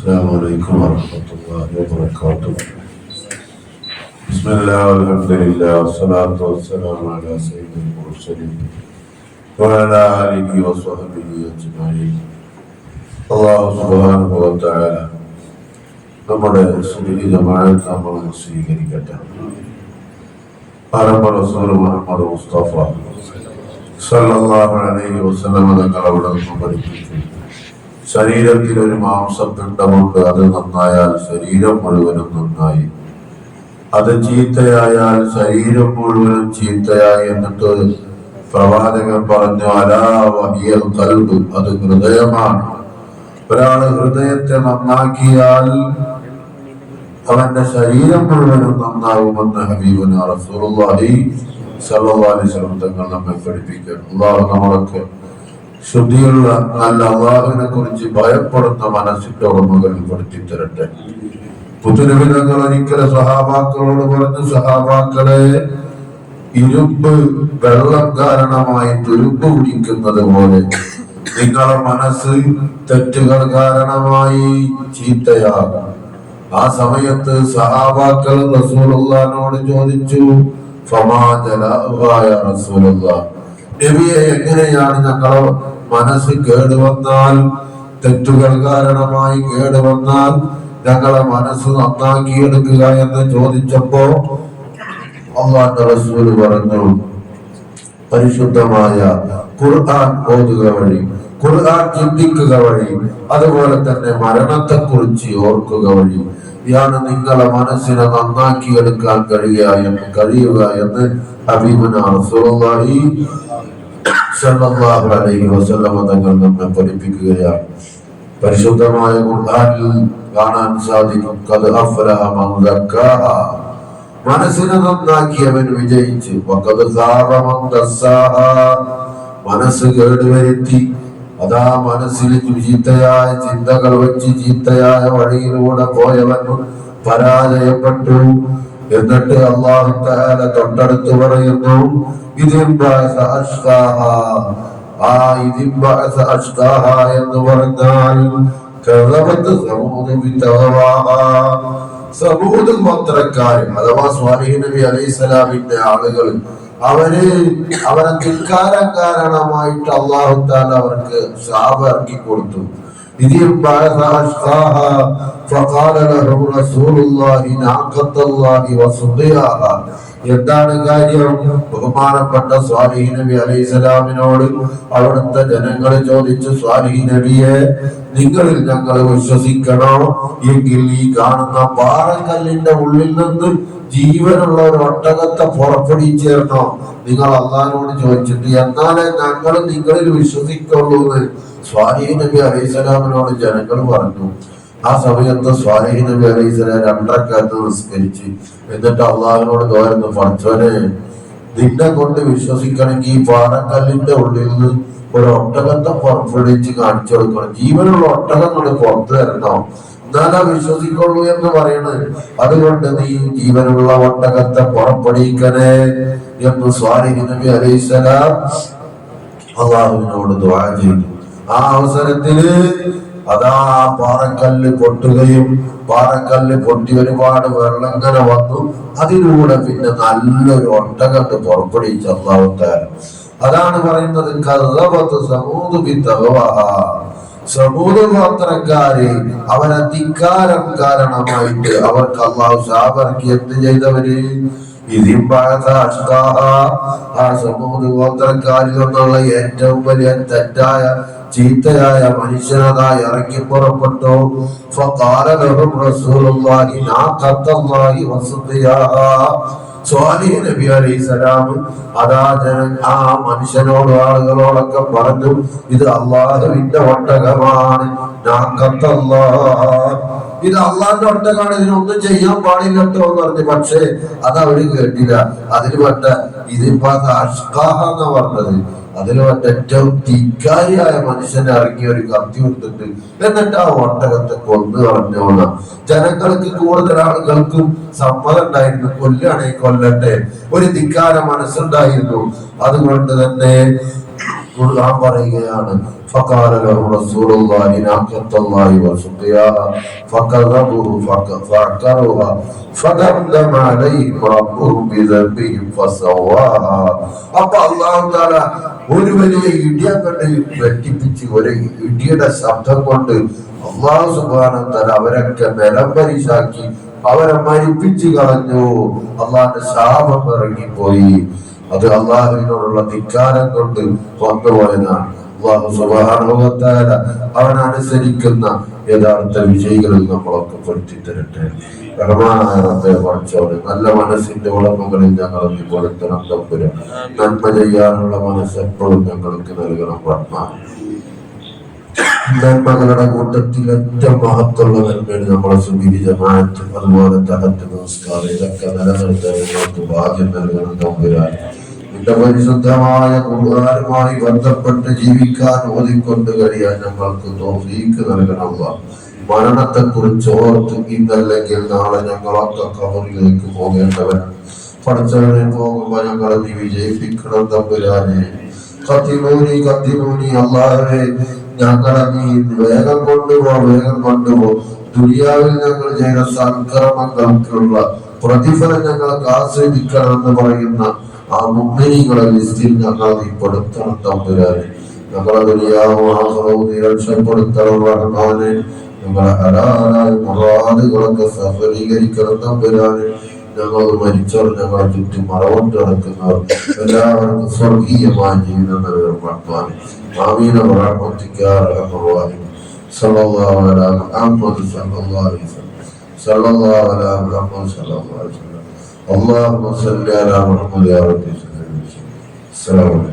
السلام عليكم ورحمة الله وبركاته بسم الله والحمد لله والصلاة والسلام على سيد المرسلين وعلى آله وصحبه أجمعين الله سبحانه وتعالى നമ്മുടെ സുനിധി ജമാഅത്ത് നമ്മൾ സ്വീകരിക്കട്ടെ പരമ റസൂൽ മുഹമ്മദ് മുസ്തഫ സല്ലല്ലാഹു അലൈഹി വസല്ലം തങ്ങൾ അവിടെ നിന്ന് പഠിപ്പിച്ചു ശരീരത്തിൽ ഒരു മാംസപിണ്ഡമുണ്ട് അത് നന്നായാൽ ശരീരം മുഴുവനും നന്നായി. അത് ചീത്തയായാൽ ശരീരം മുഴുവനും ചീത്തയായി എന്നിട്ട് പ്രവാചകൻ പറഞ്ഞു അലാ വഹിയൽ കൽബ് അത് ഹൃദയമാണ്. ഒരാൾ ഹൃദയത്തെ നന്നാക്കിയാൽ അവന്റെ ശരീരം മുഴുവനും നന്നാകുമെന്ന് ഹബീബിനെ റസൂലുള്ളാഹി സല്ലല്ലാഹി അലൈഹി വസല്ലം നമ്മെ പഠിപ്പിക്കുന്നു. അള്ളാഹു നമ്മളൊക്കെ ശുദ്ധിയുള്ള നല്ല അള്ളാഹുവിനെ കുറിച്ച് ഭയപ്പെടുന്ന മനസ്സിന്റെ ഉടമകളിൽ പെടുത്തി തരട്ടെ പുതുനബിതങ്ങൾ ഒരിക്കലും സഹാബാക്കളോട് പറഞ്ഞു സഹാബാക്കളെ ഇരുമ്പ് വെള്ളം കാരണമായി തുരുമ്പ് കുടിക്കുന്നത് പോലെ നിങ്ങളെ മനസ്സ് തെറ്റുകൾ കാരണമായി ചീത്തയാകും. ആ സമയത്ത് സഹാബാക്കൾ റസൂലുള്ളാനോട് ചോദിച്ചു ഫമാ ജലാഉഹായ റസൂലുള്ളാഹ്? നബിയെ എങ്ങനെയാണ് ഞങ്ങളെ മനസ്സ് കേടുവന്നാൽ തെറ്റുകൾ കാരണമായി കേടുവന്നാൽ ഞങ്ങളെ മനസ്സ് നന്നാക്കിയെടുക്കുക എന്ന് ചോദിച്ചപ്പോ അള്ളാന്റെ റസൂൽ പറഞ്ഞു പരിശുദ്ധമായ ഖുർആൻ ഓതുക വഴി ഖുർആൻ ചിന്തിക്കുക വഴി അതുപോലെ തന്നെ മരണത്തെ കുറിച്ച് ഓർക്കുക വഴി ഇയാണ് നിങ്ങളെ മനസ്സിനെ നന്നാക്കിയെടുക്കാൻ കഴിയുക എന്ന് കഴിയുക എന്ന് ഹബീബുന റസൂലുള്ളാഹി സല്ലല്ലാഹു അലൈഹി വസല്ലം തങ്ങൾ നമ്മെ പഠിപ്പിക്കുകയാണ്. പരിശുദ്ധമായ ഖുർആനിൽ കാണാൻ സാധിക്കും. ഖദ് അഫ്ലഹ മൻ സക്കാഹ മനസ്സിനെ നന്നാക്കിയവൻ വിജയിച്ച് വഖദ് ഖാബ മൻ ദസ്സാഹ. മനസ്സ് കേടുവരുത്തി അതാ മനസ്സിൽ ചീത്തയായ ചിന്തകൾ വെച്ച് ചീത്തയായ വഴിയിലൂടെ പോയവൻ പരാജയപ്പെട്ടു. എന്നിട്ട് അള്ളാഹു താല തൊട്ടടുത്ത് പറയുന്നു ആ എന്ന് പറഞ്ഞാൽ സമൂദ് ഗോത്രക്കാരൻ അഥവാ സ്വാലിഹ് നബി അലൈഹി സ്വലാമിന്റെ ആളുകൾ അവർ അവരെ ധിക്കാരം കാരണമായിട്ട് അള്ളാഹു താല അവർക്ക് ശാപ ഇറക്കി കൊടുത്തു ഇതിൽ بعث أشقاها فقال لهم رسول الله ناقة الله وسقياها എന്താണ് കാര്യം ബഹുമാനപ്പെട്ട സ്വാലിഹി നബി അലൈഹി സ്വലാമിനോട് അവിടുത്തെ ജനങ്ങൾ ചോദിച്ചു സ്വാലിഹി നബിയെ നിങ്ങളിൽ ഞങ്ങൾ വിശ്വസിക്കണോ എങ്കിൽ ഈ കാണുന്ന പാറക്കല്ലിന്റെ ഉള്ളിൽ നിന്ന് ജീവനുള്ള ഒരു ഒട്ടകത്തെ പുറപ്പെടുവിച്ചേർന്നോ നിങ്ങൾ അള്ളഹാനോട് ചോദിച്ചിട്ട് എന്നാലേ ഞങ്ങൾ നിങ്ങളിൽ വിശ്വസിക്കുള്ളൂ എന്ന് സ്വാലിഹി നബി അലൈഹി സ്വലാമിനോട് ജനങ്ങൾ പറഞ്ഞു ആ സമയത്ത് സ്വാലിഹി നബി അലൈഹി സ്വലാം രണ്ടരക്കാലത്ത് നിസ്കരിച്ച്. എന്നിട്ട് അള്ളാഹിനോട് തോരുന്നു ഫർച്ചോനെ നിന്നെ കൊണ്ട് വിശ്വസിക്കണമെങ്കിൽ ഈ പാറക്കല്ലിന്റെ ഉള്ളിൽ നിന്ന് ഒരു ഒട്ടകത്തെ പുറപ്പെടുവിച്ച് കാണിച്ചു കൊടുക്കണം. ജീവനുള്ള ഒട്ടകങ്ങൾ പുറത്തു തരണോ. എന്നാലാ വിശ്വസിക്കുള്ളൂ എന്ന് പറയണത് അതുകൊണ്ട് നീ ജീവനുള്ള ഒട്ടകത്തെ പുറപ്പെടുവിക്കണേ എന്ന് സ്വാലിഹി നബി അലൈഹി സ്വലാം അള്ളാഹുവിനോട് ദ്വാ ചെയ്തു. ആ അവസരത്തിൽ അതാ പാറക്കല്ല് പൊട്ടുകയും പാറക്കല്ല് പൊട്ടി ഒരുപാട് വെള്ളം വന്നു അതിലൂടെ പിന്നെ നല്ലൊരു ഒട്ടകത്ത് പുറപ്പെടുവിച്ച അള്ളാഹുത്താരം അതാണ് പറയുന്നത് കഥപത്ത് സമൂത്. സമൂത് ഗോത്രക്കാര് അവരെ ധിക്കാരം കാരണമായിട്ട് അവർക്ക് അള്ളാഹു ശാപറക്കി എന്ത് ചെയ്തവര് അഷ്ഖാഹ. ആ സമൂത് ഗോത്രക്കാരിൽ നിന്നുള്ള ഏറ്റവും വലിയ തെറ്റായ ചീത്തയായ മനുഷ്യനായി ഇറങ്ങി പുറപ്പെട്ടു. സ്വാലി നബി അലൈഹി സ്വലാം അതാ ജന ആ മനുഷ്യനോട് ആളുകളോടൊക്കെ പറഞ്ഞു ഇത് അള്ളാഹുവിന്റെ ഒട്ടകമാണ്. ഞാൻ കത്തല്ലാ ഇത് അള്ളാന്റെ ഒട്ടകാണ് ഇതിനൊന്നും ചെയ്യാൻ പാടില്ലട്ടോ എന്ന് പറഞ്ഞു. പക്ഷേ അത് അവർ കേട്ടില്ല. അതിന് പറ്റ ഇതിപ്പോ അഷ്കാഹ എന്നാ പറഞ്ഞത്. അതിൽ മറ്റ ഏറ്റവും ധിക്കാരിയായ മനുഷ്യനെ ഇറങ്ങി ഒരു കത്തി കൊടുത്തിട്ട് എന്നിട്ട് ആ ഒട്ടകത്തെ കൊന്നു കളഞ്ഞോളാം ജനങ്ങൾക്ക് കൂടുതൽ ആളുകൾക്കും സമ്മതം ഉണ്ടായിരുന്നു. കൊല്ലുകയാണെങ്കിൽ കൊല്ലട്ടെ. ഒരു ധിക്കാര മനസ്സുണ്ടായിരുന്നു. അതുകൊണ്ട് തന്നെ ഖുർആൻ പറയുകയാണ് فقال له رسول الله ناقة الله وسقياها فكذبوه فك- فعقروها فدمدم عليهم ربهم بذنبهم فسواها അപ്പൊ അള്ളാഹു താല ഒരു വലിയ ഇടിയെ കണ്ട് വെട്ടിപ്പിച്ച് ഒരു ഇടിയുടെ ശബ്ദം കൊണ്ട് അള്ളാഹു സുബാനം തല അവരൊക്കെ നിലംപരിശാക്കി അവരെ മരിപ്പിച്ചു കളഞ്ഞു അള്ളാന്റെ ശാപം ഇറങ്ങിപ്പോയി അത് അള്ളാഹുവിനോടുള്ള ധിക്കാരം കൊണ്ട് വന്നുപോയതാണ് അള്ളാഹു സുബാനുഭവത്താല അവൻ അനുസരിക്കുന്ന യഥാർത്ഥ വിജയികളിൽ നമ്മളൊക്കെ പെടുത്തി തരട്ടെ റഹ്മാനായ പഠിച്ചവന് നല്ല മനസ്സിന്റെ ഉടമകളിൽ ഞങ്ങൾ പുലർത്തണം തമ്പുര നന്മ ചെയ്യാനുള്ള മനസ്സ് എപ്പോഴും ഞങ്ങൾക്ക് നൽകണം റഹ്മാൻ നന്മകളുടെ കൂട്ടത്തിൽ ഏറ്റവും മഹത്തുള്ള നന്മയാണ് നമ്മളെ സുബിരി ജമാഅത്തും അതുപോലെ തഹത്ത് നമസ്കാരം. ഇതൊക്കെ നിലനിർത്താൻ നിങ്ങൾക്ക് ഭാഗ്യം നൽകണം തമ്പുരാൻ. നിന്റെ പരിശുദ്ധമായ ഖുർആനുമായി ബന്ധപ്പെട്ട് ജീവിക്കാൻ ഓതിക്കൊണ്ട് കഴിയാൻ ഞങ്ങൾക്ക് തോഫീക്ക് നൽകണം. മരണത്തെ കുറിച്ച് ഓർത്ത് ഇന്നല്ലെങ്കിൽ നാളെ ഞങ്ങളൊക്കെ കബറിലേക്ക് പോകേണ്ടവരാണ് പഠിച്ചവനെ പോകുമ്പോ ഞങ്ങളെ നീ വിജയിപ്പിക്കണം തമ്പുരാനെ. കത്തിനൂനി കത്തിനൂനി അള്ളാഹുവേ ഞങ്ങളെ നീ വേഗം കൊണ്ടുപോ വേഗം കൊണ്ടുപോ. ദുനിയാവിൽ ഞങ്ങൾ ചെയ്ത സൽക്കർമ്മങ്ങൾക്കുള്ള പ്രതിഫലം ഞങ്ങൾക്ക് ആസ്വദിക്കണം എന്ന് പറയുന്ന ആ മുന്നണികളെ ലിസ്റ്റിൽ ഞങ്ങൾ നീ പെടുത്തണം തമ്പുരാനെ. ഞങ്ങളെ ദുനിയാവും ആഹ്റവും നീ രക്ഷപ്പെടുത്തണം റഹ്മാനെ. ഞങ്ങളെ ഹലാലായ മുറാദുകളൊക്കെ സഫലീകരിക്കണം തമ്പുരാനെ. ഞങ്ങൾ മരിച്ചവർ ഞങ്ങളെ ചുറ്റും മറവോട്ട് നടക്കുന്നവർ എല്ലാവർക്കും സ്വർഗീയമായ ജീവിതം നൽകണം آمين. برحمتك يا أرحم الراحمين صلى الله على محمد صلى الله عليه وسلم. صلى الله على محمد صلى الله عليه وسلم. اللهم صل على محمد يا رب السلام عليكم.